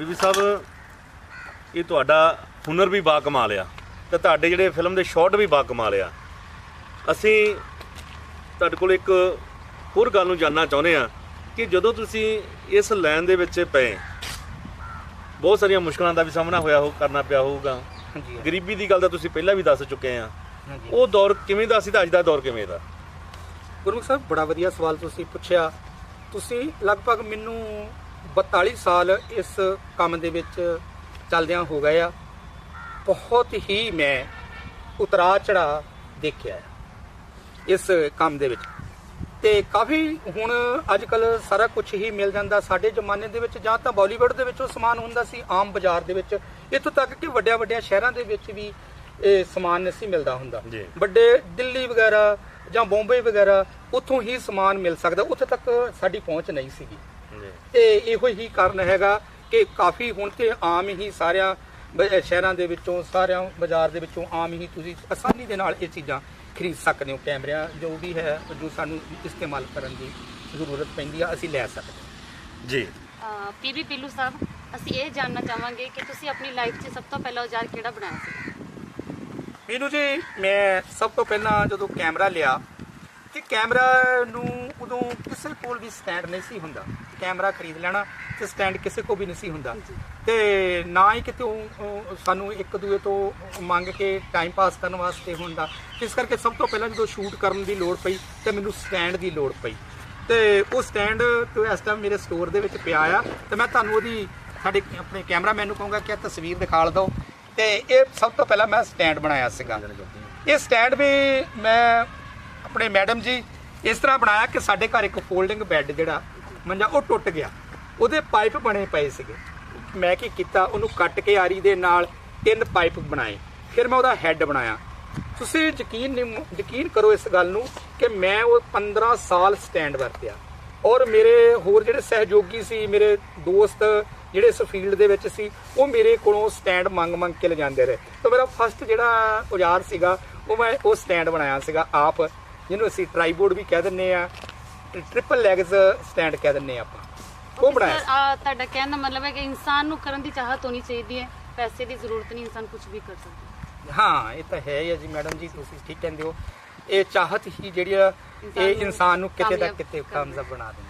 ਬੀਬੀ ਸਾਹਿਬ ਇਹ ਤੁਹਾਡਾ ਹੁਨਰ ਵੀ ਬਾ ਕਮਾਲ ਆ ਤੇ ਤੁਹਾਡੇ ਜਿਹੜੇ ਫਿਲਮ ਦੇ ਸ਼ਾਟ ਵੀ ਬਾ ਕਮਾਲ ਆ ਅਸੀਂ ਤੁਹਾਡੇ ਕੋਲ ਇੱਕ ਹੋਰ ਗੱਲ ਨੂੰ ਜਾਨਣਾ ਚਾਹੁੰਦੇ ਆ ਕਿ ਜਦੋਂ ਤੁਸੀਂ ਇਸ ਲਾਈਨ ਦੇ ਵਿੱਚ ਪਏ ਬਹੁਤ ਸਾਰੀਆਂ ਮੁਸ਼ਕਲਾਂ ਦਾ ਵੀ ਸਾਹਮਣਾ ਹੋਇਆ ਹੋ ਕਰਨਾ ਪਿਆ ਹੋਊਗਾ। ਗਰੀਬੀ ਦੀ ਗੱਲ ਤਾਂ ਤੁਸੀਂ ਪਹਿਲਾਂ ਵੀ ਦੱਸ ਚੁੱਕੇ ਆ ਉਹ ਦੌਰ ਕਿਵੇਂ ਦਾ ਸੀ ਤੇ ਅੱਜ ਦਾ ਦੌਰ ਕਿਵੇਂ ਦਾ? ਗੁਰਮੁਖ ਸਾਹਿਬ ਬੜਾ ਵਧੀਆ ਸਵਾਲ ਤੁਸੀਂ ਪੁੱਛਿਆ। ਤੁਸੀਂ ਲਗਭਗ ਮੈਨੂੰ 42 ਸਾਲ ਇਸ ਕੰਮ ਦੇ ਵਿੱਚ ਚੱਲਦਿਆਂ ਹੋ ਗਏ ਆ। ਬਹੁਤ ਹੀ ਮੈਂ ਉਤਰਾ ਚੜਾ ਦੇਖਿਆ ਇਸ ਕੰਮ ਦੇ ਵਿੱਚ। ਤੇ ਕਾਫੀ ਹੁਣ ਅੱਜ ਕੱਲ ਸਾਰਾ ਕੁਝ ਹੀ ਮਿਲ ਜਾਂਦਾ ਸਾਡੇ ਜ਼ਮਾਨੇ ਦੇ ਵਿੱਚ ਜਾਂ ਤਾਂ ਬਾਲੀਵੁੱਡ ਦੇ ਵਿੱਚ ਸਮਾਨ ਹੁੰਦਾ ਸੀ ਆਮ ਬਾਜ਼ਾਰ ਦੇ ਵਿੱਚ। ਇੱਥੋਂ ਤੱਕ ਕਿ ਵੱਡਿਆਂ ਵੱਡਿਆਂ ਸ਼ਹਿਰਾਂ ਦੇ ਵਿੱਚ ਵੀ ਇਹ ਸਮਾਨ ਨਹੀਂ ਸੀ ਮਿਲਦਾ ਹੁੰਦਾ। ਵੱਡੇ ਦਿੱਲੀ ਵਗੈਰਾ ਜਾਂ ਬੰਬਈ ਵਗੈਰਾ ਉੱਥੋਂ ਹੀ ਸਮਾਨ ਮਿਲ ਸਕਦਾ। ਉੱਥੇ ਤੱਕ ਸਾਡੀ ਪਹੁੰਚ ਨਹੀਂ ਸੀਗੀ। ਤੇ ਇਹੋ ਹੀ ਕਾਰਨ ਹੈਗਾ ਕਿ ਕਾਫੀ ਹੁਣ ਤੇ ਆਮ ਹੀ ਸਾਰਿਆਂ ਸ਼ਹਿਰਾਂ ਦੇ ਵਿੱਚੋਂ ਸਾਰਿਆਂ ਬਾਜ਼ਾਰ ਦੇ ਵਿੱਚੋਂ ਆਮ ਹੀ ਤੁਸੀਂ ਆਸਾਨੀ ਦੇ ਨਾਲ ਇਹ ਚੀਜ਼ਾਂ ਖਰੀਦ ਸਕਦੇ ਹੋ ਕੈਮਰਿਆਂ ਜੋ ਵੀ ਹੈ ਜੋ ਸਾਨੂੰ ਇਸਤੇਮਾਲ ਕਰਨ ਦੀ ਜ਼ਰੂਰਤ ਪੈਂਦੀ ਆ ਅਸੀਂ ਲੈ ਸਕਦੇ ਹਾਂ। ਜੀ। ਪੀਬੀ ਪੀਲੂ ਸਾਹਿਬ ਅਸੀਂ ਇਹ ਜਾਣਨਾ ਚਾਹਾਂਗੇ ਕਿ ਤੁਸੀਂ ਆਪਣੀ ਲਾਈਫ 'ਚ ਸਭ ਤੋਂ ਪਹਿਲਾ ਔਜ਼ਾਰ ਕਿਹੜਾ ਬਣਾਇਆ ਸੀ? ਮੈਨੂੰ ਜੀ ਮੈਂ ਸਭ ਤੋਂ ਪਹਿਲਾਂ ਜਦੋਂ ਕੈਮਰਾ ਲਿਆ ਤੇ ਕੈਮਰਾ ਨੂੰ ਉਦੋਂ ਕਿਸੇ ਕੋਲ ਵੀ ਸਟੈਂਡ ਨਹੀਂ ਸੀ ਹੁੰਦਾ। ਕੈਮਰਾ ਖਰੀਦ ਲੈਣਾ ਤੇ ਸਟੈਂਡ ਕਿਸੇ ਕੋਲ ਵੀ ਨਹੀਂ ਸੀ ਹੁੰਦਾ। ਤੇ ਨਾ ਹੀ ਕਿਤੇ ਸਾਨੂੰ ਇੱਕ ਦੂਏ ਤੋਂ ਮੰਗ ਕੇ ਟਾਈਮ ਪਾਸ ਕਰਨ ਵਾਸਤੇ ਹੁੰਦਾ। ਇਸ ਕਰਕੇ ਸਭ ਤੋਂ ਪਹਿਲਾਂ ਜਦੋਂ ਸ਼ੂਟ ਕਰਨ ਦੀ ਲੋੜ ਪਈ ਤੇ ਮੈਨੂੰ ਸਟੈਂਡ ਦੀ ਲੋੜ ਪਈ। ਤੇ ਉਹ ਸਟੈਂਡ ਤੇ ਇਸ ਟਾਈਮ ਮੇਰੇ ਸਟੋਰ ਦੇ ਵਿੱਚ ਪਿਆ ਆ ਤੇ ਮੈਂ ਤੁਹਾਨੂੰ ਉਹਦੀ ਸਾਡੇ ਆਪਣੇ ਕੈਮਰਾਮੈਨ ਨੂੰ ਕਹੂੰਗਾ ਕਿ ਇਹ ਤਸਵੀਰ ਦਿਖਾ ਦਿਓ। ਤੇ ਇਹ ਸਭ ਤੋਂ ਪਹਿਲਾਂ ਮੈਂ ਸਟੈਂਡ ਬਣਾਇਆ ਸੀਗਾ। ਇਹ ਸਟੈਂਡ ਵੀ ਮੈਂ ਆਪਣੇ ਮੈਡਮ ਜੀ, ਇਸ ਤਰ੍ਹਾਂ ਬਣਾਇਆ ਕਿ ਸਾਡੇ ਘਰ ਇੱਕ ਫੋਲਡਿੰਗ ਬੈੱਡ ਜਿਹੜਾ, ਮੰਜਾ ਉਹ ਟੁੱਟ ਗਿਆ। ਉਹਦੇ ਪਾਈਪ ਬਣੇ ਪਏ ਸੀਗੇ। ਮੈਂ ਕੀ ਕੀਤਾ, ਉਹਨੂੰ ਕੱਟ ਕੇ ਆਰੀ ਦੇ ਨਾਲ ਤਿੰਨ ਪਾਈਪ ਬਣਾਏ। ਫਿਰ ਮੈਂ ਉਹਦਾ ਹੈੱਡ ਬਣਾਇਆ। ਤੁਸੀਂ ਯਕੀਨ ਨਹੀਂ, ਯਕੀਨ ਕਰੋ ਇਸ ਗੱਲ ਨੂੰ ਕਿ ਮੈਂ ਉਹ 15 ਸਾਲ ਸਟੈਂਡ ਵਰਤਿਆ। ਔਰ ਮੇਰੇ ਹੋਰ ਜਿਹੜੇ ਸਹਿਯੋਗੀ ਸੀ, ਮੇਰੇ ਦੋਸਤ ਜਿਹੜੇ ਇਸ ਫੀਲਡ ਦੇ ਵਿੱਚ ਸੀ, ਉਹ ਮੇਰੇ ਕੋਲੋਂ ਸਟੈਂਡ ਮੰਗ ਮੰਗ ਕੇ ਲਿਜਾਂਦੇ ਰਹੇ। ਤਾਂ ਮੇਰਾ ਫਸਟ ਜਿਹੜਾ ਔਜ਼ਾਰ ਸੀਗਾ, ਉਹ ਮੈਂ ਉਹ ਸਟੈਂਡ ਬਣਾਇਆ ਸੀਗਾ ਆਪ। ਜਿਹਨੂੰ ਅਸੀਂ ਟ੍ਰਾਈਬੋਰਡ ਵੀ ਕਹਿ ਦਿੰਨੇ ਆ ਟ੍ਰਿਪਲ ਲੈਗਸ ਸਟੈਂਡ ਕਹਿ ਦਿੰਨੇ ਆ ਆਪਾਂ। ਉਹ ਬਣਾਇਆ। ਸਰ ਆ ਤੁਹਾਡਾ ਕਹਿਣ ਦਾ ਮਤਲਬ ਹੈ ਕਿ ਇਨਸਾਨ ਨੂੰ ਕਰਨ ਦੀ ਚਾਹਤ ਹੋਣੀ ਚਾਹੀਦੀ ਹੈ। ਪੈਸੇ ਦੀ ਜ਼ਰੂਰਤ ਨਹੀਂ ਇਨਸਾਨ ਕੁਝ ਵੀ ਕਰ ਸਕਦਾ। ਹਾਂ ਇਹ ਤਾਂ ਹੈ ਹੀ ਆ ਜੀ ਮੈਡਮ ਜੀ ਤੁਸੀਂ ਠੀਕ ਕਹਿੰਦੇ ਹੋ। ਇਹ ਚਾਹਤ ਹੀ ਜਿਹੜੀ ਆ ਇਹ ਇਨਸਾਨ ਨੂੰ ਕਿਤੇ ਦਾ ਕਿਤੇ ਕਾਮਯਾਬ ਬਣਾ ਦਿੰਦੀ